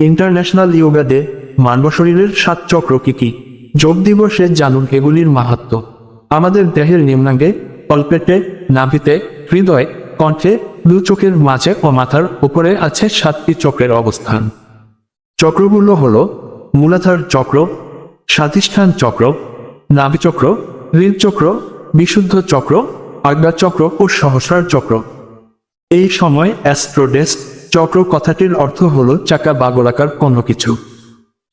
International yoga day, মানব শরীরের সাত চক্র কি কি? যোগ দিবসে জানুন এগুলির মাহাত্ম। আমাদের দেহের নিম্নাঙ্গে তলপেটে নাভিতে, হৃদয়, কণ্ঠে, দু চোখের মাঝে ও মাথার উপরে আছে সাতটি চক্রের অবস্থান। চক্রগুলো হল, মূলাধার চক্র, স্বাধিষ্ঠান চক্র নাভিচক্র হৃদচক্র বিশুদ্ধ চক্র, আজ্ঞা চক্র ও সহস্রার চক্র। এই সময় অ্যাস্ট্রোডেস চক্র কথাটির অর্থ হল চাকা বা গোলাকার কোনো কিছু।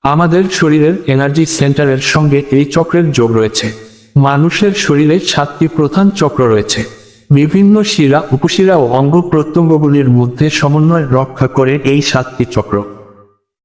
আমাদের শরীরের এনার্জি সেন্টারের সঙ্গে এই চক্রের যোগ রয়েছে। মানুষের শরীরে সাতটি প্রধান চক্র রয়েছে। বিভিন্ন শিরা, উপশিরা ও অঙ্গ প্রত্যঙ্গগুলির মধ্যে সমন্বয় রক্ষা করে এই সাতটি চক্র।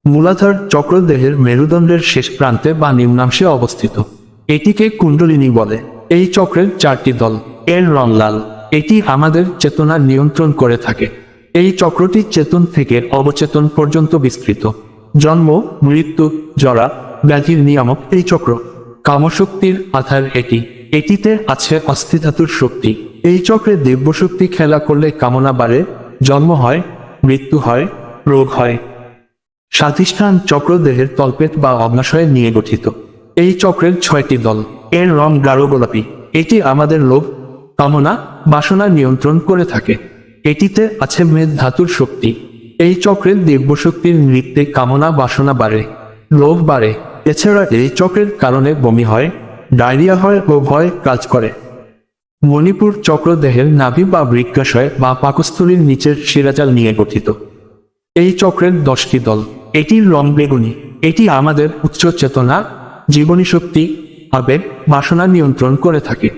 মূলাধার চক্র দেহের মেরুদণ্ডের শেষ প্রান্তে বা নিম্নাংশে অবস্থিত। এটিকে কুণ্ডলিনী বলে। এই চক্রের চারটি দল, এর রং লাল। এটি আমাদের চেতনা নিয়ন্ত্রণ করে থাকে। এই চক্রটি চেতন থেকে অবচেতন পর্যন্ত বিস্তৃত। জন্ম, মৃত্যু, জরা, ব্যাধির নিয়ামক এই চক্র। কামশক্তির আধার এটি। এটিতে আছে অস্থিধাতুর শক্তি। এই চক্রে দিব্যশক্তি খেলা করলে কামনা বাড়ে, জন্ম হয়, মৃত্যু হয়, রোগ হয়। স্বাধিষ্ঠান চক্র দেহের তলপেট বা অগ্নাশয় নিয়ে গঠিত। এই চক্রের ছয়টি দল। এর রং গাঢ় গোলাপি। এটি আমাদের লোভ, কামনা, বাসনা নিয়ন্ত্রণ করে থাকে। এটিতে আছে মেদ ধাতুর শক্তি। এই চক্রের দিব্য শক্তির নৃত্যে কামনা বাসনা বাড়ে, লোভ বাড়ে। এছাড়া এই চক্রের কারণে বমি হয়, ডায়রিয়া হয় ও ভয় কাজ করে। মণিপুর চক্র দেহের নাভি বা বৃক্কাশয় বা পাকস্থলীর নিচের শিরাজাল নিয়ে গঠিত। এই চক্রের দশটি দল এটির রং বেগুনি, এটি আমাদের উচ্চ চেতনা, জীবনী শক্তি, আবেগ, বাসনা নিয়ন্ত্রণ করে থাকে।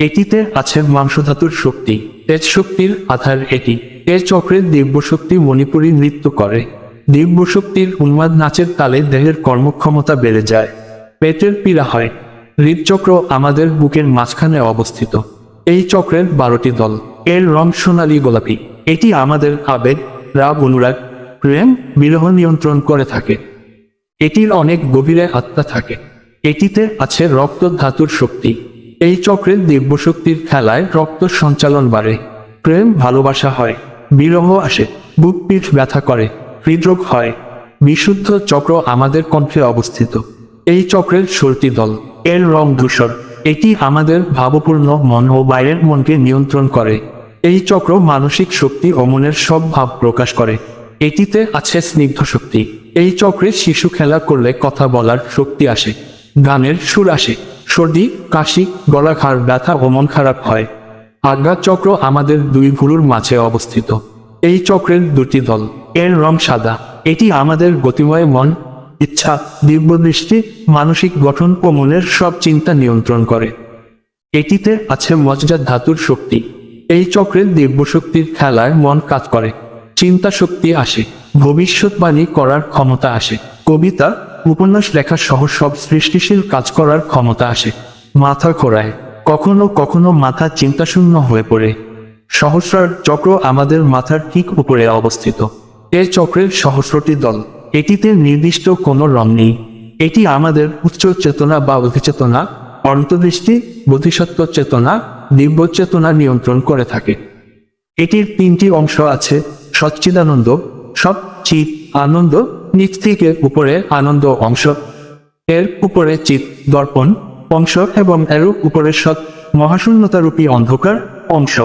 এটিতে আছে মাংসধাতুর শক্তি তেজ শক্তির আধার এটি। এর চক্রের দিব্য শক্তি মণিপুরী নৃত্য করে। দিব্য শক্তির উন্মাদ নাচের তালে দেহের কর্মক্ষমতা বেড়ে যায়। পেটের পীড়া হয়। হৃদচক্র আমাদের বুকের মাঝখানে অবস্থিত। এই চক্রের বারোটি দল। এর রং সোনালী গোলাপি। এটি আমাদের আবেগ, রাগ, অনুরাগ, প্রেম, বিরহ নিয়ন্ত্রণ করে থাকে। এটির অনেক গভীরে আত্মা থাকে। এটিতে আছে রক্ত ধাতুর শক্তি। এই চক্রের দিব্য শক্তির খেলায় রক্ত সঞ্চালন বাড়ে, প্রেম ভালোবাসা হয়, বিরহ আসে, বুক পিঠ ব্যথা করে, হৃদরোগ হয়। বিশুদ্ধ চক্র আমাদের কণ্ঠে অবস্থিত। এই চক্রের ষোলটি দল, এর রং ধূসর। এটি আমাদের ভাবপূর্ণ মন ও বাইরের মনকে নিয়ন্ত্রণ করে। এই চক্র মানসিক শক্তি ও মনের সব ভাব প্রকাশ করে। এটিতে আছে স্নিগ্ধ শক্তি। এই চক্রে শিশু খেলা করলে কথা বলার শক্তি আসে, গানের সুর আসে সর্দি, কাশি, গলা খার, ব্যথা ও মন খারাপ হয়। আজ্ঞা চক্র আমাদের দুই ভুরুর মাঝে অবস্থিত। এই চক্রের দুটি দল, এর রং সাদা। এটি আমাদের গতিময় মন, ইচ্ছা দিব্য দৃষ্টি, মানসিক গঠন ও মনের সব চিন্তা নিয়ন্ত্রণ করে। এটিতে আছে মজজা ধাতুর শক্তি। এই চক্রের দিব্য শক্তির খেলায় মন কাজ করে। চিন্তা শক্তি আসে। ভবিষ্যৎবাণী করার ক্ষমতা আসে। কবিতা উপন্যাস লেখা সহ সব সৃষ্টিশীল কাজ করার ক্ষমতা আসে। মাথা ঘোরায়। কখনো কখনো মাথা চিন্তাশূন্য হয়ে পড়ে। সহস্রার চক্র আমাদের মাথার ঠিক উপরে অবস্থিত। এ চক্রের সহস্রটি দল। এটিতে নির্দিষ্ট কোনো রং নেই। এটি আমাদের উচ্চ চেতনা বা অধিচেতনা অন্তর্দৃষ্টি, বোধিসত্ত্ব চেতনা, দিব্য চেতনা নিয়ন্ত্রণ করে থাকে। এটির তিনটি অংশ আছে। সচ্চিদানন্দ, সব চিত আনন্দ নিচ থেকে উপরে আনন্দ অংশ, এর উপরে চিত দর্পণ অংশ এবং এর উপরে সৎ মহাশূন্যতারূপী অন্ধকার অংশ।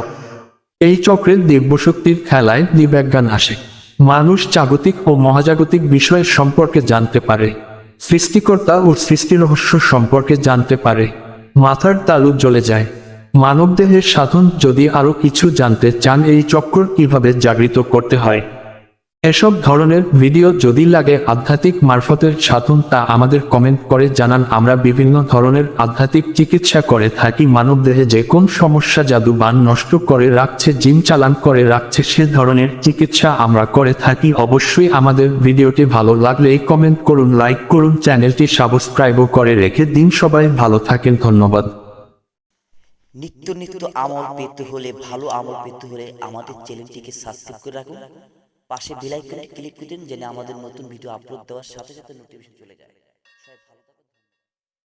এই চক্রের দিব্য শক্তির খেলায় দিব্যাজ্ঞান আসে। মানুষ জাগতিক ও মহাজাগতিক বিষয়ের সম্পর্কে জানতে পারে। সৃষ্টিকর্তা ও সৃষ্টি রহস্য সম্পর্কে জানতে পারে। মাথার তালু জ্বলে যায়। মানবদেহের সাধন যদি আরও কিছু জানতে চান, এই চক্র কীভাবে জাগৃত করতে হয়? এসব ধরনের ভিডিও যদি লাগে আধ্যাত্মিক মারফতের সাধন, তা আমাদের কমেন্ট করে জানান। আমরা বিভিন্ন ধরনের আধ্যাত্মিক চিকিৎসা করে থাকি। মানবদেহে যে কোন সমস্যা, জাদু, বান নষ্ট করে রাখছে জিম চালান করে রাখছে, সে ধরনের চিকিৎসা আমরা করে থাকি। অবশ্যই আমাদের ভিডিওটি ভালো লাগলে কমেন্ট করুন লাইক করুন, চ্যানেলটি সাবস্ক্রাইবও করে রেখে দিন সবাই। ভালো থাকেন, ধন্যবাদ। নিত্য নিত্য আমল পেতে হলে, ভালো আমল পেতে হলে আমাদের চ্যানেলটিকে সাবস্ক্রাইব করে রাখুন। পাশে বেলাইকনে ক্লিক করে দিন যেন আমাদের নতুন ভিডিও আপলোড দেওয়ার সাথে সাথে নোটিফিকেশন চলে যায়।